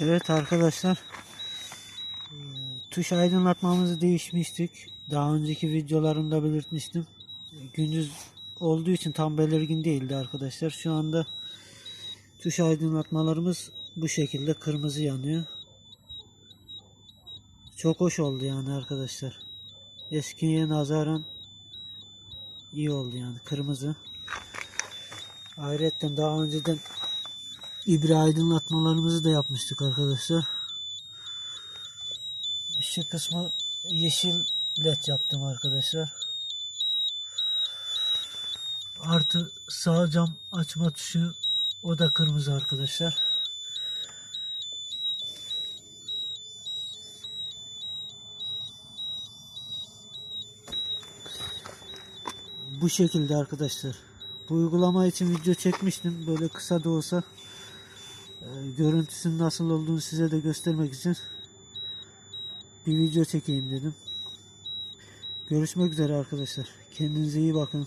Evet arkadaşlar. eee, Tuş aydınlatmamızı değişmiştik. Daha önceki videolarımda belirtmiştim. Gündüz olduğu için tam belirgin değildi arkadaşlar. Şu anda tuş aydınlatmalarımız bu şekilde kırmızı yanıyor. Çok hoş oldu yani arkadaşlar. Eskiye nazaran iyi oldu yani kırmızı. Ayrıca daha önceden ibre aydınlatmalarımızı da yapmıştık arkadaşlar. Şu kısmı yeşil led yaptım arkadaşlar. Artı sağ cam açma tuşu o da kırmızı arkadaşlar. Bu şekilde arkadaşlar. Bu uygulama için video çekmiştim. Böyle kısa da olsa görüntüsünün nasıl olduğunu size de göstermek için bir video çekeyim dedim. Görüşmek üzere arkadaşlar. Kendinize iyi bakın.